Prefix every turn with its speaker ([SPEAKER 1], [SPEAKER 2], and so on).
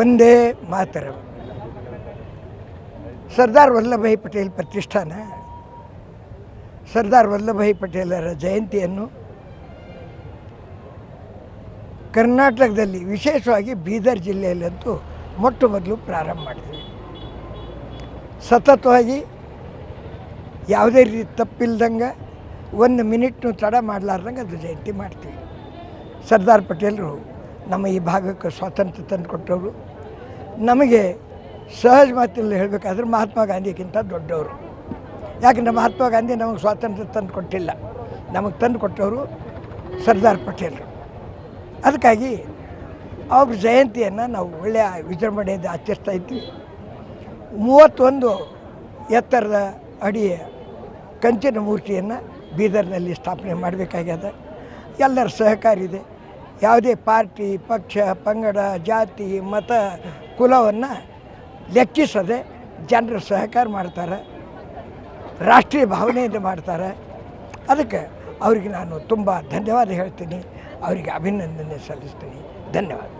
[SPEAKER 1] ಒಂದೇ ಮಾತರ. ಸರ್ದಾರ್ ವಲ್ಲಭಾಯಿ ಪಟೇಲ್ ಪ್ರತಿಷ್ಠಾನ, ಸರ್ದಾರ್ ವಲ್ಲಭಾಯಿ ಪಟೇಲರ ಜಯಂತಿಯನ್ನು ಕರ್ನಾಟಕದಲ್ಲಿ ವಿಶೇಷವಾಗಿ ಬೀದರ್ ಜಿಲ್ಲೆಯಲ್ಲಂತೂ ಮೊಟ್ಟ ಮೊದಲು ಪ್ರಾರಂಭ ಮಾಡಿದ್ವಿ. ಸತತವಾಗಿ ಯಾವುದೇ ರೀತಿ ತಪ್ಪಿಲ್ದಂಗೆ ಒಂದು ಮಿನಿಟ್ನು ತಡ ಮಾಡಲಾರ್ದಂಗೆ ಅದು ಜಯಂತಿ ಮಾಡ್ತೀವಿ. ಸರ್ದಾರ್ ಪಟೇಲರು ನಮ್ಮ ಈ ಭಾಗಕ್ಕೆ ಸ್ವಾತಂತ್ರ್ಯ ತಂದು ಕೊಟ್ಟವರು ನಮಗೆ ಸಹಜ ಮಾತಿನಲ್ಲಿ ಹೇಳಬೇಕಾದ್ರೆ ಮಹಾತ್ಮ ಗಾಂಧಿಗಿಂತ ದೊಡ್ಡವರು. ಯಾಕಂದರೆ ಮಹಾತ್ಮ ಗಾಂಧಿ ನಮಗೆ ಸ್ವಾತಂತ್ರ್ಯ ತಂದು ಕೊಟ್ಟಿಲ್ಲ ನಮಗೆ ತಂದು ಕೊಟ್ಟವರು ಸರ್ದಾರ್ ಪಟೇಲ್ರು ಅದಕ್ಕಾಗಿ ಅವ್ರ ಜಯಂತಿಯನ್ನು ನಾವು ಒಳ್ಳೆಯ ವಿಜೃಂಭಣೆಯಿಂದ ಆಚರಿಸ್ತಾ ಇದ್ವಿ. ಮೂವತ್ತೊಂದು ಎತ್ತರದ ಅಡಿಯ ಕಂಚಿನ ಮೂರ್ತಿಯನ್ನು ಬೀದರ್ನಲ್ಲಿ ಸ್ಥಾಪನೆ ಮಾಡಬೇಕಾಗ್ಯದ. ಎಲ್ಲರ ಸಹಕಾರ ಇದೆ. ಯಾವುದೇ ಪಾರ್ಟಿ, ಪಕ್ಷ, ಪಂಗಡ, ಜಾತಿ, ಮತ, ಕುಲವನ್ನು ಲೆಕ್ಕಿಸದೆ ಜನರು ಸಹಕಾರ ಮಾಡ್ತಾರೆ. ರಾಷ್ಟ್ರೀಯ ಭಾವನೆಯಿಂದ ಮಾಡ್ತಾರೆ. ಅದಕ್ಕೆ ಅವರಿಗೆ ನಾನು ತುಂಬ ಧನ್ಯವಾದ ಹೇಳ್ತೀನಿ. ಅವರಿಗೆ ಅಭಿನಂದನೆ ಸಲ್ಲಿಸ್ತೀನಿ. ಧನ್ಯವಾದ.